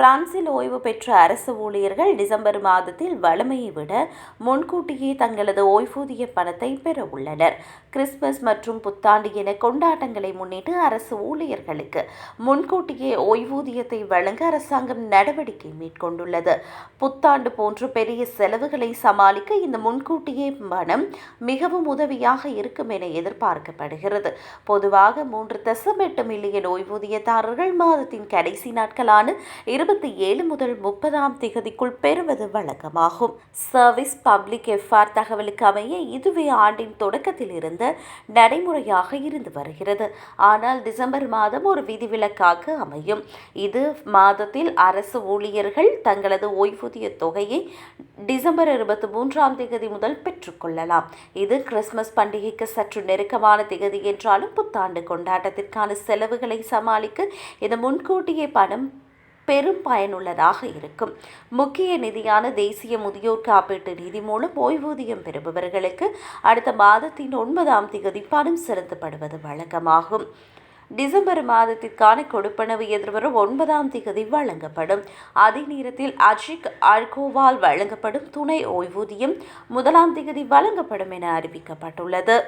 பிரான்சில் ஓய்வு பெற்ற அரசு ஊழியர்கள் டிசம்பர் மாதத்தில் வழமையை விட முன்கூட்டியே தங்களது ஓய்வூதிய பணத்தை பெற உள்ளனர். கிறிஸ்துமஸ் மற்றும் புத்தாண்டு என கொண்டாட்டங்களை முன்னிட்டு அரசு ஊழியர்களுக்கு முன்கூட்டியே ஓய்வூதியத்தை வழங்க அரசாங்கம் நடவடிக்கை மேற்கொண்டுள்ளது. புத்தாண்டு போன்ற பெரிய செலவுகளை சமாளிக்க இந்த முன்கூட்டியே பணம் மிகவும் உதவியாக இருக்கும் என எதிர்பார்க்கப்படுகிறது. பொதுவாக மூன்று தசம் எட்டு மில்லியன் ஓய்வூதியதாரர்கள் மாதத்தின் கடைசி நாட்களான இருபத்தி ஏழு முதல் முப்பதாம் திகதிக்குள் பெறுவது வழக்கமாகும். சர்வீஸ் பப்ளிக் எஃப்ஆர் தகவலுக்கு அமைய இதுவே ஆண்டின் தொடக்கத்தில் இருந்த நடைமுறையாக இருந்து வருகிறது. ஆனால் டிசம்பர் மாதம் ஒரு விதிவிலக்காக அமையும். இது மாதத்தில் அரசு ஊழியர்கள் தங்களது ஓய்வூதிய தொகையை டிசம்பர் இருபத்தி மூன்றாம் திகதி முதல் பெற்றுக்கொள்ளலாம். இது கிறிஸ்துமஸ் பண்டிகைக்கு சற்று நெருக்கமான திகதி என்றாலும் புத்தாண்டு கொண்டாட்டத்திற்கான செலவுகளை சமாளிக்க இந்த முன்கூட்டியே பணம் பெரும் பயனுள்ளதாக இருக்கும். முக்கிய நிதியான தேசிய முதியோர் காப்பீட்டு நிதி மூலம் ஓய்வூதியம் பெறுபவர்களுக்கு அடுத்த மாதத்தின் ஒன்பதாம் திகதி பணம் செலுத்தப்படுவது வழக்கமாகும். டிசம்பர் மாதத்திற்கான கொடுப்பனவு எதிர்வரும் ஒன்பதாம் திகதி வழங்கப்படும். அதே நேரத்தில் அஜிக் ஆல்கோவால் வழங்கப்படும் துணை ஓய்வூதியம் முதலாம் திகதி வழங்கப்படும் என அறிவிக்கப்பட்டுள்ளது.